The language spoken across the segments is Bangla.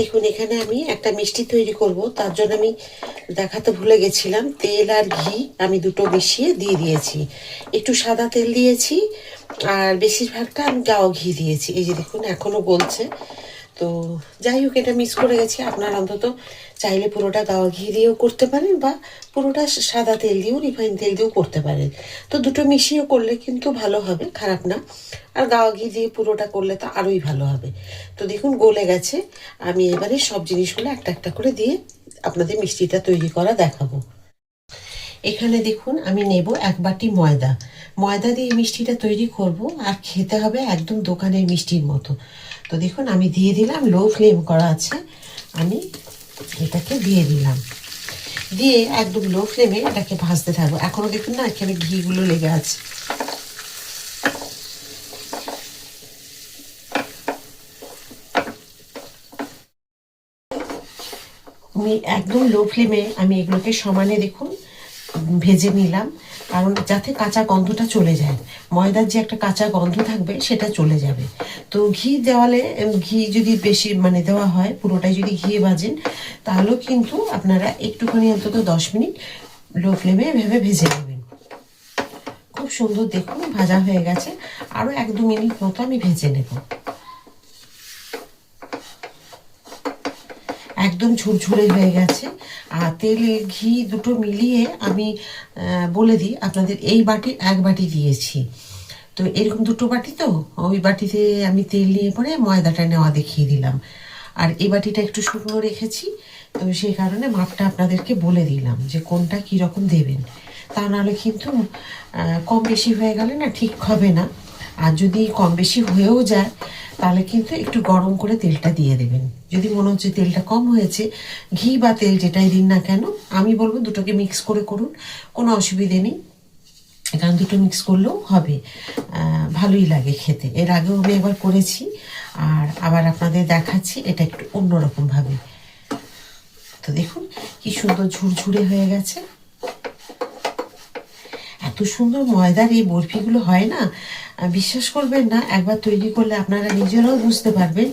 দেখুন, এখানে আমি একটা মিষ্টি তৈরি করব। তার জন্য আমি দেখাতে ভুলে গেছিলাম, তেল আর ঘি আমি দুটো মিশিয়ে দিয়ে দিয়েছি। একটু সাদা তেল দিয়েছি, আর বেশিরভাগটা আমি গাও ঘি দিয়েছি। এই যে দেখুন এখনও বলছে তো যাই হোক, এটা মিক্স করে গেছি। আপনার অন্তত চাইলে পুরোটা গাওয়া ঘি দিয়েও করতে পারেন বা পুরোটা সাদা তেল দিয়েও রিফাইন তেল দিয়েও করতে পারেন। তো দুটো মিশিয়ে করলে কিন্তু ভালো হবে, খারাপ না। আর গাওয়া ঘি দিয়ে পুরোটা করলে তো আরোই ভালো হবে। তো দেখুন, গলে গেছে। আমি এবারে সব জিনিসগুলো একটা একটা করে দিয়ে আপনাদের মিষ্টিটা তৈরি করা দেখাবো। এখানে দেখুন, আমি নেব এক বাটি ময়দা। ময়দা দিয়ে মিষ্টিটা তৈরি করব আর খেতে হবে একদম দোকানের মিষ্টির মতো। তো দেখুন, আমি দিয়ে দিলাম লো ফ্লেম করা আছে, আমি এটাকে দিয়ে দিলাম। দিয়ে একদম লো ফ্লেমে এটাকে ভাজতে থাকব। এখনও দেখুন না, এখানে ঘিগুলো লেগে আছে। আমি একদম লো ফ্লেমে আমি এগুলোকে সমানে দেখুন ভেজে নিলাম, কারণ যাতে কাঁচা গন্ধটা চলে যায়। ময়দার যে একটা কাঁচা গন্ধ থাকবে, সেটা চলে যাবে। তো ঘি দেওয়ালে ঘি যদি বেশি মানে দেওয়া হয়, পুরোটাই যদি ঘি ভাজেন, তাহলেও কিন্তু আপনারা একটুখানি অন্তত দশ মিনিট লো ফ্লেমে ভেবে ভেজে নেবেন। খুব সুন্দর দেখুন, ভাজা হয়ে গেছে। আরও এক দু মিনিট মতো আমি ভেজে নেব। একদম ঝুরঝুরে হয়ে গেছে। আর তেল ঘি দুটো মিলিয়ে আমি বলে দিই, আপনাদের এই বাটি এক বাটি দিয়েছি। তো এরকম দুটো বাটি তো, ওই বাটিতে আমি তেল নিয়ে পরে ময়দাটা নেওয়া দেখিয়ে দিলাম। আর এই বাটিটা একটু শুকনো রেখেছি, তো সেই কারণে মাপটা আপনাদেরকে বলে দিলাম যে কোনটা কী রকম দেবেন। তা নাহলে কিন্তু কম বেশি হয়ে গেলে না ঠিক হবে না। আর যদি কম বেশি হয়েও যায়, তাহলে কিন্তু একটু গরম করে তেলটা দিয়ে দেবেন। যদি মনে হচ্ছে তেলটা কম হয়েছে, ঘি বা তেল যেটাই দিন না কেন, আমি বলব দুটোকে মিক্স করে করুন, কোনো অসুবিধে নেই। কারণ দুটো মিক্স করলেও হবে। ভালোই লাগে খেতে। এর আগেও আমি একবার করেছি, আর আবার আপনাদের দেখাচ্ছি, এটা একটু অন্যরকমভাবে। তো দেখুন, কি সুন্দর ঝুরঝুরে হয়ে গেছে। এত সুন্দর ময়দার এই বরফিগুলো হয় না? বিশ্বাস করবেন না, একবার তৈরি করলে আপনারা নিজেরাও বুঝতে পারবেন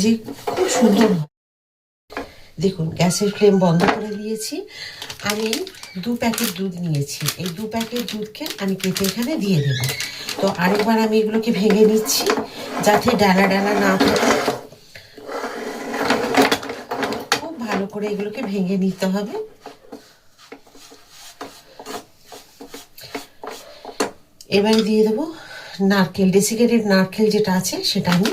যে খুব সুন্দর দেখুন, গ্যাসের ফ্লেম বন্ধ করে দিয়েছি। আমি দু প্যাকেট দুধ নিয়েছি। এই দু প্যাকেট দুধকে আমি কেটে এখানে দিয়ে দেব। তো আরেকবার আমি এগুলোকে ভেঙে নিচ্ছি, যাতে ডালা ডালা না থাকে। খুব ভালো করে এগুলোকে ভেঙে নিতে হবে। এবারে দিয়ে দেবো নারকেল ডেসিকেটেড নারকেল যেটা আছে, সেটা আমি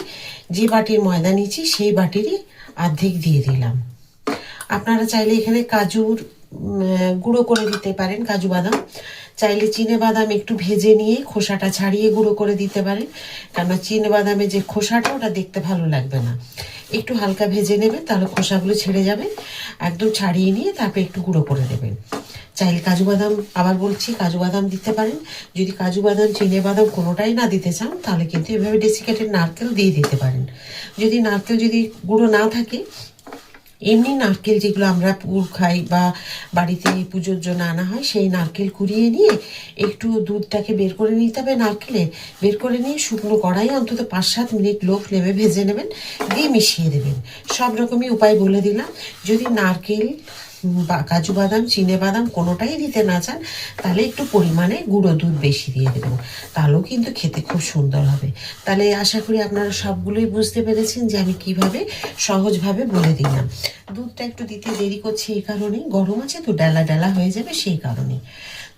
যে বাটির ময়দা নিয়েছি, সেই বাটিরই অর্ধেক দিয়ে দিলাম। আপনারা চাইলে এখানে কাজুর গুঁড়ো করে দিতে পারেন, কাজু বাদাম। চাইলে চিনে বাদাম একটু ভেজে নিয়ে খোসাটা ছাড়িয়ে গুঁড়ো করে দিতে পারেন। কেননা চিনে বাদামে যে খোসাটা, ওটা দেখতে ভালো লাগবে না। একটু হালকা ভেজে নেবেন, তাহলে খোসাগুলো ছেড়ে যাবে। একদম ছাড়িয়ে নিয়ে তারপর একটু গুঁড়ো করে দেবেন চাইলে কাজু বাদাম আবার বলছি, কাজু বাদাম দিতে পারেন। যদি কাজু বাদাম, চিনে বাদাম কোনোটাই না দিতে চান, তাহলে কিন্তু এভাবে ডেসিকেটেড নারকেল দিয়ে দিতে পারেন। যদি নারকেল যদি গুঁড়ো না থাকে, এমনি নারকেল যেগুলো আমরা পুর খাই বা বাড়িতে পুজোর জন্য আনা হয়, সেই নারকেল কুড়িয়ে নিয়ে একটু দুধটাকে বের করে নিতে হবে নারকেলে। বের করে নিয়ে শুকনো কড়াই অন্তত পাঁচ সাত মিনিট লো ফ্লেমে ভেজে নেবেন, দিয়ে মিশিয়ে দেবেন। সব রকমই উপায় বলে দিলাম। যদি নারকেল কাজু বাদাম, চিনে বাদাম কোনোটাই দিতে না চান, তাহলে একটু পরিমাণে গুঁড়ো দুধ বেশি দিয়ে দেবেন। তাহলেও কিন্তু খেতে খুব সুন্দর হবে। তাহলে আশা করি আপনারা সবগুলোই বুঝতে পেরেছেন যে আমি কীভাবে সহজভাবে বলে দিলাম। দুধটা একটু দিতে দেরি করছি এই কারণেই, গরম আছে তো ডালা ডালা হয়ে যাবে সেই কারণেই।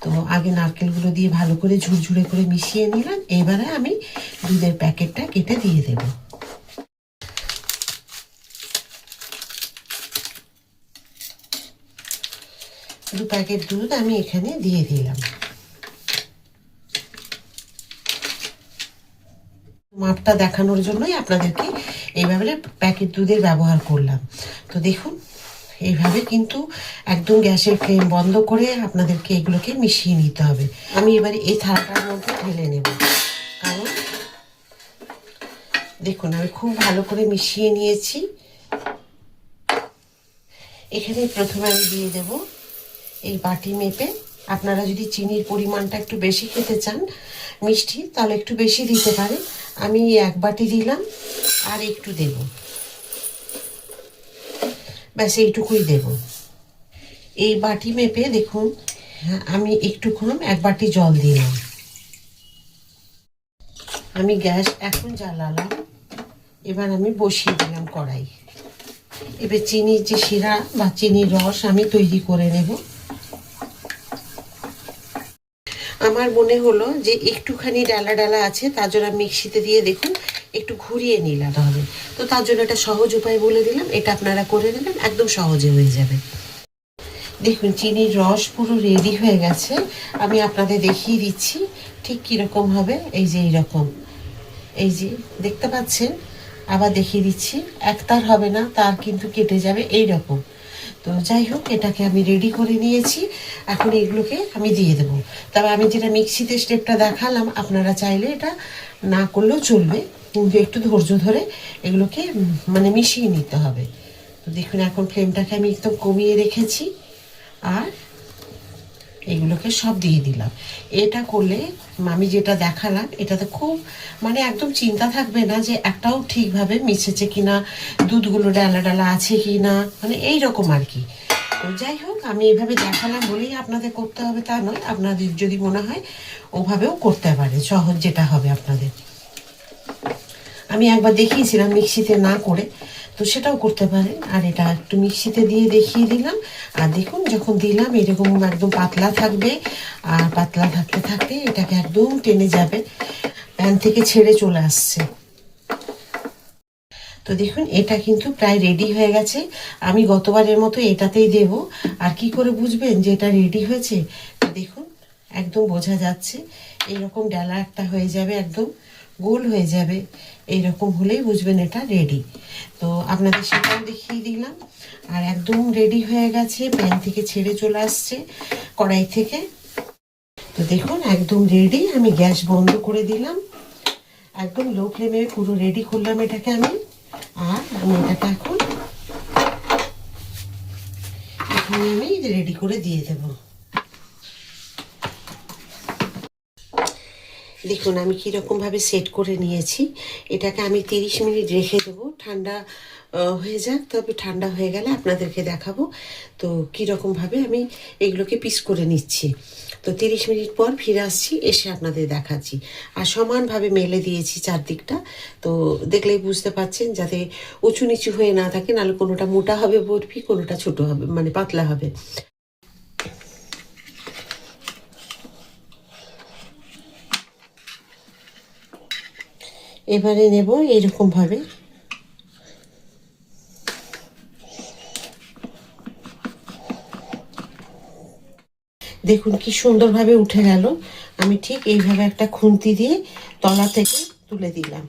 তো আগে নারকেলগুলো দিয়ে ভালো করে ঝুরঝুরে করে মিশিয়ে নিলাম, এবারে আমি দুধের প্যাকেটটা কেটে দিয়ে দেবো। দু প্যাকেট দুধ আমি এখানে দিয়ে দিলাম। মাপটা দেখানোর জন্যই আপনাদেরকে এইভাবে প্যাকেট দুধের ব্যবহার করলাম। তো দেখুন, এইভাবে কিন্তু একদম গ্যাসের ফ্লেম বন্ধ করে আপনাদেরকে এগুলোকে মিশিয়ে নিতে হবে। আমি এবারে এই থালাটার মধ্যে ঢেলে নেব। কারণ দেখুন, আমি খুব ভালো করে মিশিয়ে নিয়েছি। এখানে প্রথমে আমি দিয়ে দেব এই বাটি মেপে আপনারা যদি চিনির পরিমাণটা একটু বেশি খেতে চান মিষ্টি তাহলে একটু বেশি দিতে পারে। আমি এক বাটি দিলাম আর একটু দেব। ব্যাস এইটুকুই দেব। এই বাটি মেপে দেখুন হ্যাঁ, আমি একটুক্ষণ এক বাটি জল দিলাম। আমি গ্যাস এখন জ্বালালাম। এবার আমি বসিয়ে দিলাম কড়াই। এবার চিনির যে শিরা বা চিনির রস আমি তৈরি করে নেব। আমার মনে হলো যে একটুখানি ডালা ডালা আছে, তার জন্য মিক্সিতে দিয়ে দেখুন, একটু ঘুরিয়ে নিলাম হবে তো তার জন্য একটা সহজ উপায় বলে দিলাম, এটা আপনারা করে নেবেন, একদম সহজে হয়ে যাবে। দেখুন, চিনির রস পুরো রেডি হয়ে গেছে। আমি আপনাদের দেখিয়ে দিচ্ছি, ঠিক কীরকম হবে, এই যে এইরকম। এই যে, দেখতে পাচ্ছেন? আবার দেখিয়ে দিচ্ছি, একতার হবে না, তার কিন্তু কেটে যাবে এই রকম তো যাই হোক, এটাকে আমি রেডি করে নিয়েছি। এখন এগুলোকে আমি দিয়ে দেবো। তবে আমি যেটা মিক্সিতে স্টেপটা দেখালাম, আপনারা চাইলে এটা না করলেও চলবে। কিন্তু একটু ধৈর্য ধরে এগুলোকে মানে মিশিয়ে নিতে হবে। তো দেখুন, এখন ফ্লেমটাকে আমি একদম কমিয়ে রেখেছি। আর এগুলোকে সব দিয়ে দিলাম। এটা করলে আমি যেটা দেখালাম, এটাতে খুব মানে একদম চিন্তা থাকবে না যে একটাও ঠিকভাবে মিশেছে কি না দুধগুলো ডালা ডালা আছে কি না মানে এই রকম আর কি। যাই হোক, আমি এভাবে দেখালাম বলেই আপনাদের করতে হবে তা নয়, আপনাদের যদি মনে হয় ওভাবেও করতে পারে, সহজ যেটা হবে আপনাদের। আমি একবার দেখিয়েছিলাম মিক্সিতে না করে, তো সেটাও করতে পারেন। আর এটা একটু মিক্সিতে দিয়ে দেখিয়ে দিলাম। আর দেখুন, যখন দিলাম, এরকম একদম পাতলা থাকবে। আর পাতলা থাকতে থাকতে এটাকে একদম টেনে যাবে। প্যান থেকে ছেড়ে চলে আসছে। তো দেখুন, এটা কিন্তু প্রায় রেডি হয়ে গেছে। আমি গতবারের মতো এটাতেই দেব। আর কি করে বুঝবেন যে এটা রেডি হয়েছে? দেখুন, একদম বোঝা যাচ্ছে। এরকম ডালা একটা হয়ে যাবে একদম। গোল হয়ে যাবে। এইরকম হলেই বুঝবেন এটা রেডি তো আপনাদের সেটাও দেখিয়ে দিলাম। আর একদম রেডি হয়ে গেছে প্যান থেকে ছেড়ে চলে আসছে কড়াই থেকে। তো দেখুন, একদম রেডি আমি গ্যাস বন্ধ করে দিলাম। একদম লো ফ্লেমে পুরো রেডি করলাম এটাকে আমি। আর আমি এটাকে এখন এখানে আমি রেডি করে দিয়ে দেবো। দেখুন, আমি কীরকমভাবে সেট করে নিয়েছি। এটাকে আমি তিরিশ মিনিট রেখে দেবো। ঠান্ডা হয়ে যাক, তবে ঠান্ডা হয়ে গেলে আপনাদেরকে দেখাবো। তো কীরকমভাবে আমি এগুলোকে পিস করে নিচ্ছি। তো তিরিশ মিনিট পর ফিরে আসছি, এসে আপনাদের দেখাচ্ছি। আর সমানভাবে মেলে দিয়েছি চারদিকটা। তো দেখলেই বুঝতে পারছেন যাতে উঁচু নিচু হয়ে না থাকে, নাহলে কোনোটা মোটা হবে বরফি, কোনোটা ছোট হবে মানে পাতলা হবে। এবারে নেব এইরকম ভাবে দেখুন কি সুন্দরভাবে উঠে গেল। আমি ঠিক এইভাবে একটা খুন্তি দিয়ে তলা থেকে তুলে দিলাম।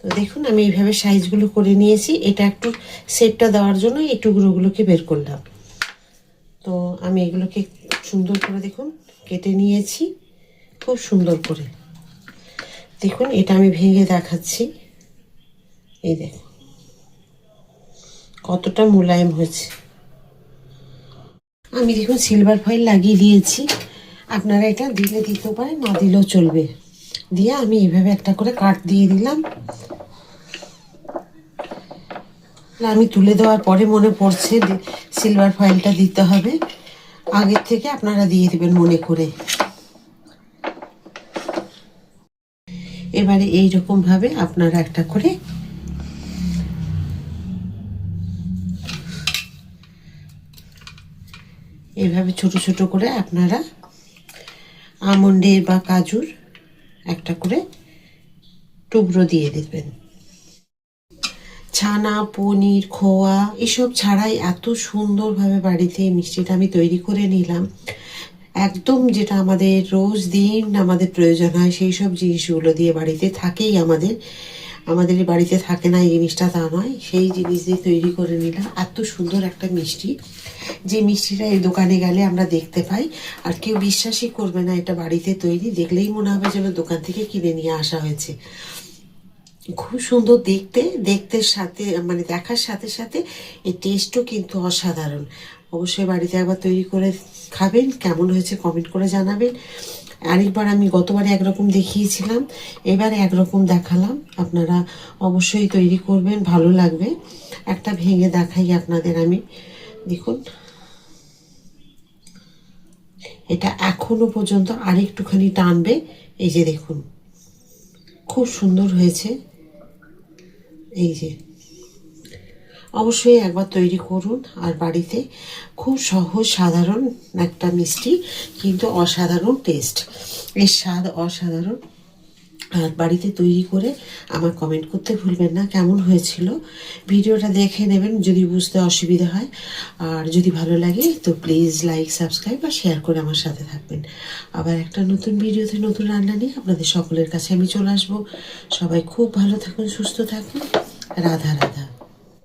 তো দেখুন, আমি এইভাবে সাইজগুলো করে নিয়েছি। এটা একটু সেটটা দেওয়ার জন্য এই টুকরোগুলোকে বের করলাম। তো আমি এগুলোকে সুন্দর করে দেখুন, কেটে নিয়েছি। খুব সুন্দর করে। দেখুন, এটা আমি ভেঙে দেখাচ্ছি। এই দেখুন, কতটা মোলায়েম হয়েছে। আমি দেখুন সিলভার ফয়েল লাগিয়ে দিয়েছি। আপনারা এটা দিলে দিতে পারেন, না দিলেও চলবে। দিয়ে আমি এইভাবে একটা করে কাট দিয়ে দিলাম। আমি তুলে দেওয়ার পরে মনে পড়ছে সিলভার ফয়েলটা দিতে হবে। আগের থেকে আপনারা দিয়ে দেবেন মনে করে। এবারে এই ভাবে আপনারা একটা করে এভাবে ছোট ছোট করে আপনারা আমন্ডের বা কাজুর একটা করে টুকরো দিয়ে দেবেন। ছানা, পনির, খোয়া, এসব ছাড়াই এত সুন্দরভাবে বাড়িতে মিষ্টিটা আমি তৈরি করে নিলাম। একদম যেটা আমাদের রোজ দিন আমাদের প্রয়োজন হয়, সেই সব জিনিসগুলো দিয়ে বাড়িতে থাকেই আমাদের। আমাদের বাড়িতে থাকে না, এই জিনিসটা তা নয়। সেই জিনিস দিয়ে তৈরি করে নিলাম। এত সুন্দর একটা মিষ্টি। যে মিষ্টিটা এই দোকানে গেলে আমরা দেখতে পাই। আর কেউ বিশ্বাসই করবে না এটা বাড়িতে তৈরি। দেখলেই মনে হবে যেন দোকান থেকে কিনে নিয়ে আসা হয়েছে। খুব সুন্দর দেখতে। দেখতে সাথে মানে দেখার সাথে সাথে এই টেস্টও কিন্তু অসাধারণ। অবশ্যই বাড়িতে একবার তৈরি করে খাবেন, কেমন হয়েছে কমেন্ট করে জানাবেন। আরেকবার আমি গতবারে একরকম দেখিয়েছিলাম, এবারে একরকম দেখালাম। আপনারা অবশ্যই তৈরি করবেন, ভালো লাগবে। একটা ভেঙে দেখাই আপনাদের আমি। দেখুন। এটা এখনও পর্যন্ত আরেকটুখানি টানবে, এই যে দেখুন। খুব সুন্দর হয়েছে। এই যে। অবশ্যই একবার তৈরি করুন আর বাড়িতে। খুব সহজ, সাধারণ একটা মিষ্টি, কিন্তু অসাধারণ টেস্ট এর স্বাদ অসাধারণ। আর বাড়িতে তৈরি করে আমার কমেন্ট করতে ভুলবেন না, কেমন হয়েছিল? ভিডিওটা দেখে নেবেন যদি বুঝতে অসুবিধা হয়। আর যদি ভালো লাগে, তো প্লিজ লাইক সাবস্ক্রাইব আর শেয়ার করে আমার সাথে থাকবেন। আবার একটা নতুন ভিডিওতে নতুন রান্না নিয়ে আপনাদের সকলের কাছে আমি চলে আসব। সবাই খুব ভালো থাকুন, সুস্থ থাকুন। রাধা রাধা।